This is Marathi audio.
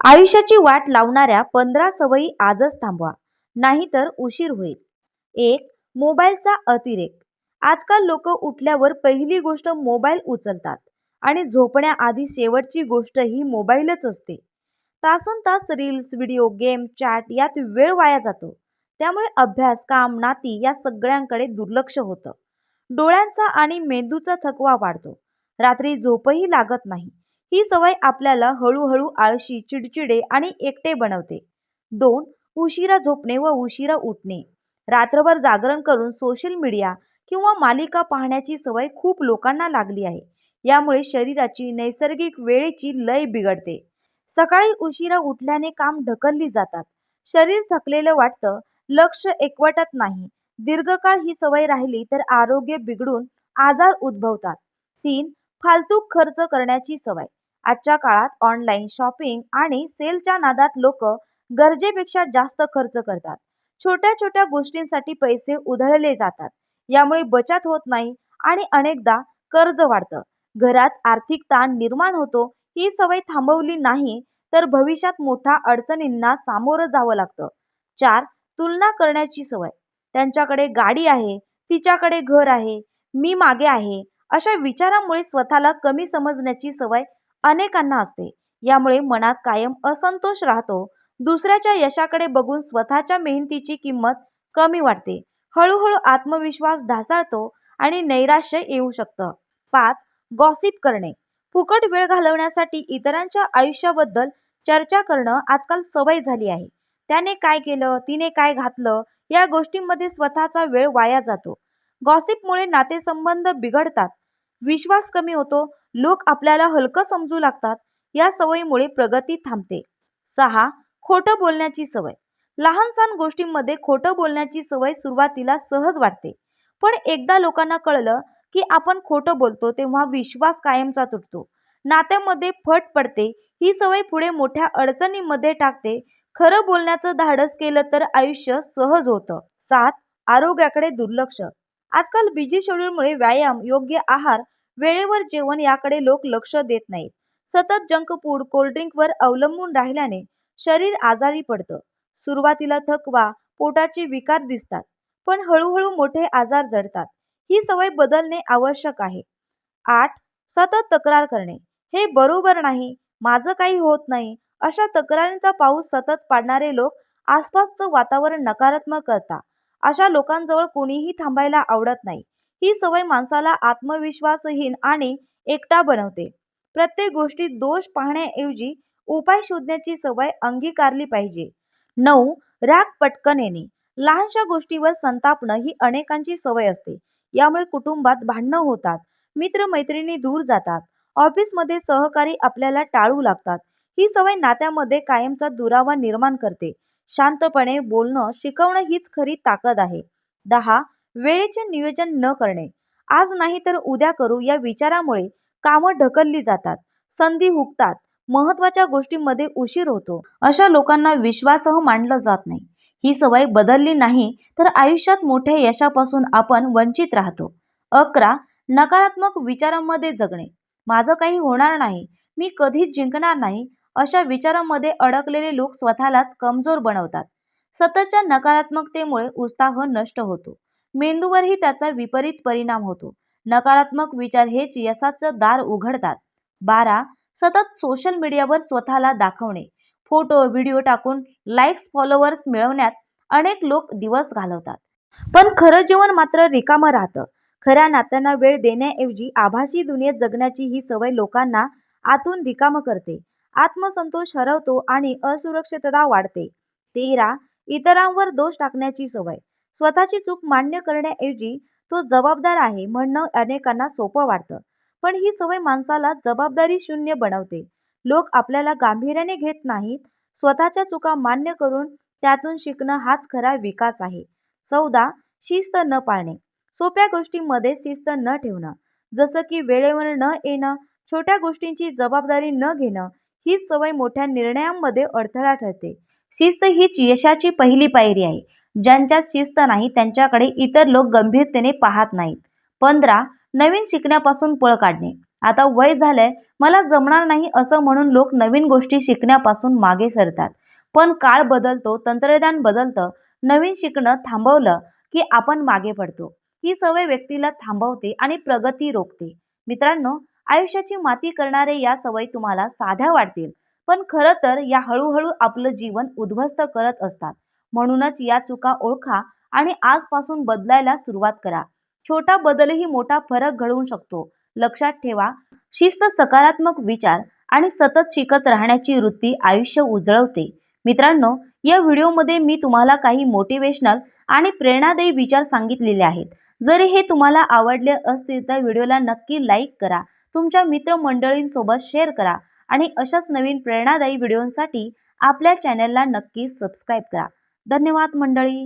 आयुष्याची वाट लावणाऱ्या पंधरा सवयी आजच थांबवा. नाहीतर उशीर होईल. एक मोबाईलचा अतिरेक. आजकाल लोक उठल्यावर पहिली गोष्ट मोबाईल उचलतात आणि झोपण्याआधी शेवटची गोष्ट ही मोबाईलच असते. तासन तास रील्स व्हिडिओ गेम चॅट यात वेळ वाया जातो. त्यामुळे अभ्यास काम नाती या सगळ्यांकडे दुर्लक्ष होतं. डोळ्यांचा आणि मेंदूचा थकवा वाढतो. रात्री झोपही लागत नाही. ही सवय आपल्याला हळूहळू आळशी चिडचिडे आणि एकटे बनवते. दोन उशिरा झोपणे व उशिरा उठणे. रात्रभर जागरण करून सोशल मीडिया किंवा मालिका पाहण्याची सवय खूप लोकांना लागली आहे. यामुळे शरीराची नैसर्गिक वेळेची लय बिघडते. सकाळी उशिरा उठल्याने काम ढकलली जातात. शरीर थकलेलं वाटतं लक्ष एकवटत नाही. दीर्घकाळ ही सवय राहिली तर आरोग्य बिघडून आजार उद्भवतात. तीन फालतू खर्च करण्याची सवय. आजच्या काळात ऑनलाईन शॉपिंग आणि सेलच्या नादात लोक गरजेपेक्षा जास्त खर्च करतात. छोट्या छोट्या गोष्टींसाठी पैसे उधळले जातात. यामुळे बचत होत नाही आणि अनेकदा कर्ज वाढतं. घरात आर्थिक ताण निर्माण होतो ही सवय थांबवली नाही तर भविष्यात मोठ्या अडचणींना सामोरं जावं लागतं. चार तुलना करण्याची सवय. त्यांच्याकडे गाडी आहे तिच्याकडे घर आहे मी मागे आहे अशा विचारामुळे स्वतःला कमी समजण्याची सवय अनेकांना असते. यामुळे मनात कायम असंतोष राहतो. दुसऱ्याच्या यशाकडे बघून स्वतःच्या मेहनतीची किंमत कमी वाटते. हळूहळू आत्मविश्वास ढासळतो आणि नैराश्य येऊ शकतं. पाच गॉसिप करणे. फुकट वेळ घालवण्यासाठी इतरांच्या आयुष्याबद्दल चर्चा करणं आजकाल सवय झाली आहे. त्याने काय केलं तिने काय घातलं या गोष्टींमध्ये स्वतःचा वेळ वाया जातो. गॉसिपमुळे नातेसंबंध बिघडतात. विश्वास कमी होतो लोक आपल्याला हलकं समजू लागतात या सवयीमुळे प्रगती थांबते. सहा खोटं बोलण्याची सवय. लहानसहान गोष्टींमध्ये खोटं बोलण्याची सवय सुरुवातीला सहज वाटते. पण एकदा लोकांना कळलं की आपण खोटं बोलतो तेव्हा विश्वास कायमचा तुटतो. नात्यामध्ये फट पडते. ही सवय पुढे मोठ्या अडचणींमध्ये टाकते. खरं बोलण्याचं धाडस केलं तर आयुष्य सहज होतं. सात आरोग्याकडे दुर्लक्ष. आजकाल बिझी शेड्यूलमुळे व्यायाम योग्य आहार वेळेवर जेवण याकडे लोक लक्ष देत नाहीत. सतत जंक फूड कोल्ड्रिंकवर अवलंबून राहिल्याने शरीर आजारी पडतं. सुरुवातीला थकवा पोटाचे विकार दिसतात पण हळूहळू मोठे आजार जडतात. ही सवय बदलणे आवश्यक आहे. आठ सतत तक्रार करणे. हे बरोबर नाही माझं काही होत नाही अशा तक्रारींचा पाऊस सतत पाडणारे लोक आसपासचं वातावरण नकारात्मक करतात. अशा लोकांजवळ कोणीही थांबायला आवडत नाही. ही सवय माणसाला आत्मविश्वासहीन आणि एकटा बनवते. प्रत्येक गोष्टीत दोष पाहण्याऐवजी उपाय शोधण्याची सवय अंगीकारली पाहिजे. नऊ राग पटकन येणे. लहानशा गोष्टीवर संतापणं ही अनेकांची सवय असते. यामुळे कुटुंबात भांडणं होतात. मित्रमैत्रिणी दूर जातात. ऑफिसमध्ये सहकारी आपल्याला टाळू लागतात. ही सवय नात्यामध्ये कायमचा दुरावा निर्माण करते. शांतपणे बोलणं शिकवणं हीच खरी ताकद आहे. दहा वेळेचे नियोजन न करणे. आज नाही तर उद्या करू या विचारामुळे कामं ढकलली जातात. संधी हुकतात. महत्त्वाच्या गोष्टींमध्ये उशीर होतो. अशा लोकांना विश्वासह मांडलं जात नाही. ही सवय बदलली नाही तर आयुष्यात मोठ्या यशापासून आपण वंचित राहतो. अकरा नकारात्मक विचारांमध्ये जगणे. माझं काही होणार नाही. मी कधीच जिंकणार नाही. अशा विचारांमध्ये अडकलेले लोक स्वतःलाच कमजोर बनवतात. सततच्या नकारात्मकतेमुळे उत्साह नष्ट होतो. मेंदूवरही त्याचा विपरीत परिणाम होतो. नकारात्मक विचार हेच यशाचं दार उघडतात. बारा. सतत सोशल मीडियावर स्वतःला दाखवणे. फोटो व्हिडिओ टाकून लाईक्स फॉलोअर्स मिळवण्यात अनेक लोक दिवस घालवतात. पण खरं जीवन मात्र रिकामं राहतं. खऱ्या नात्यांना वेळ देण्याऐवजी आभासी दुनियेत जगण्याची ही सवय लोकांना आतून रिकामं करते. आत्मसंतोष हरवतो आणि असुरक्षितता वाढते. तेरा. इतरांवर दोष टाकण्याची सवय. स्वतःची चूक मान्य करण्याऐवजी तो जबाबदार आहे म्हणणं अनेकांना सोपं वाटतं. पण ही सवय माणसाला जबाबदारी शून्य बनवते. लोक आपल्याला गांभीर्याने घेत नाहीत. स्वतःच्या चुका मान्य करून त्यातून शिकणं हाच खरा विकास आहे. चौदा. शिस्त न पाळणे. सोप्या गोष्टींमध्ये शिस्त न ठेवणं. जसं की वेळेवर न येणं छोट्या गोष्टींची जबाबदारी न घेणं हीच सवय मोठ्या निर्णयांमध्ये अडथळा ठरते. शिस्त हीच यशाची पहिली पायरी आहे. ज्यांच्यात शिस्त नाही त्यांच्याकडे इतर लोक गंभीरतेने पाहत नाहीत. पंधरा नवीन शिकण्यापासून पळ काढणे. आता वय झालंय मला जमणार नाही असं म्हणून लोक नवीन गोष्टी शिकण्यापासून मागे सरतात. पण काळ बदलतो तंत्रज्ञान बदलतं. नवीन शिकणं थांबवलं की आपण मागे पडतो. ही सवय व्यक्तीला थांबवते आणि प्रगती रोखते. मित्रांनो आयुष्याची माती करणारे या सवयी तुम्हाला साध्या वाटतील पण खरं तर या हळूहळू आपलं जीवन उद्ध्वस्त करत असतात. म्हणूनच या चुका ओळखा आणि आजपासून बदलायला सुरुवात करा. छोटा बदलही मोठा फरक घडवू शकतो. लक्षात ठेवा शिस्त सकारात्मक विचार आणि सतत शिकत राहण्याची वृत्ती आयुष्य उजळवते. मित्रांनो या व्हिडिओमध्ये मी तुम्हाला काही मोटिवेशनल आणि प्रेरणादायी विचार सांगितलेले आहेत. जरी हे तुम्हाला आवडले असतील तर व्हिडिओला नक्की लाईक करा. तुमच्या मित्रमंडळींसोबत शेअर करा आणि अशाच नवीन प्रेरणादायी व्हिडिओंसाठी आपल्या चॅनलला नक्की सबस्क्राईब करा. धन्यवाद मंडळी.